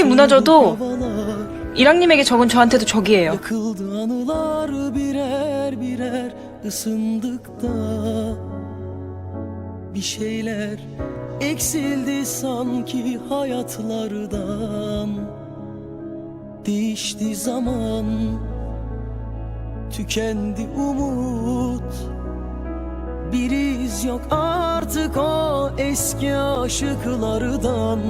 하늘이 무너져도 이랑님에게 적은 저한테도 적이에요. Yakıldı anılar birer birer ısındık da Bir şeyler eksildi sanki hayatlardan Değişti zaman Tükendi umut Bir iz yok artık o eski aşıklardan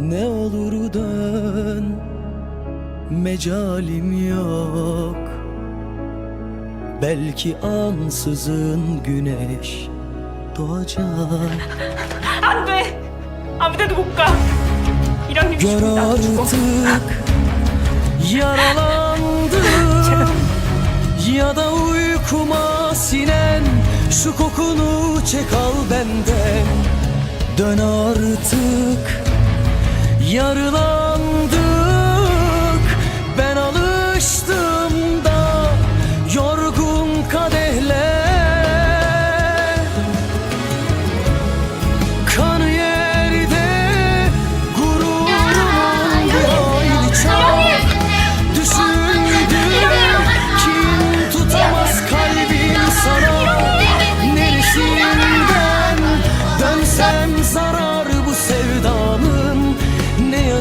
Ne olur dön Mecalim yok Belki ansızın güneş doğacak 안 돼! 아무 데도 못 가! 이랑님 Gör 죽는다, 죽어. artık Yaralandım Ya da uykuma sinen Şu kokunu çek al benden Dön artık Yarılandık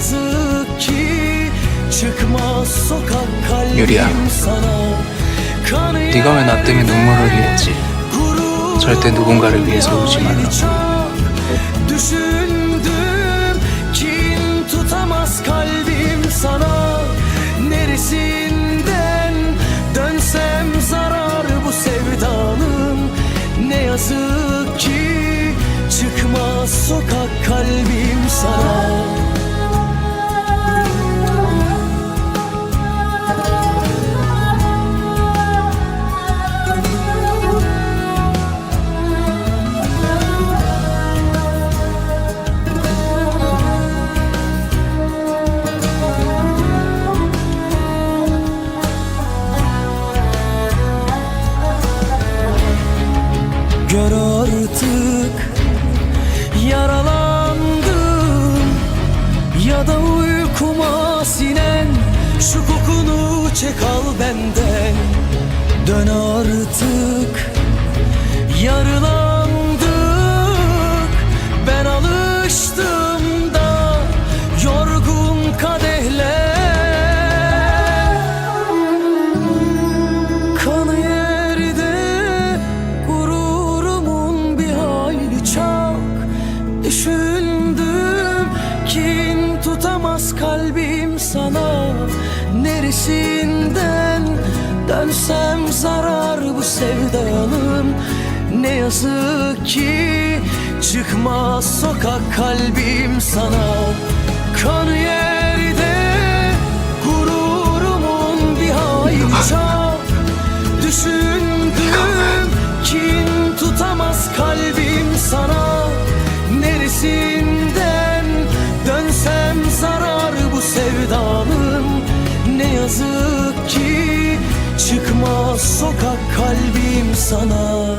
yazık ki çıkmaz sokak kalbim 유리야, sana 네가 왜 나 때문에 눈물을 흘렸지? 절대 누군가를 위해서 울지 말라고. Düşündüm kin tutamaz kalbim sana Neresinden dönsem zarar bu sevdanın Ne yazık ki çıkmaz sokak kalbim sana Gör artık yaralandım. Ya da uykuma sinen Şu kokunu çek al benden. Dön artık Yarılandık kalbim sana Neresinden dönsem zarar bu sevdanın. Ne yazık ki çıkmaz sokak kalbim sana yazık ki Çıkmaz sokak kalbim sana.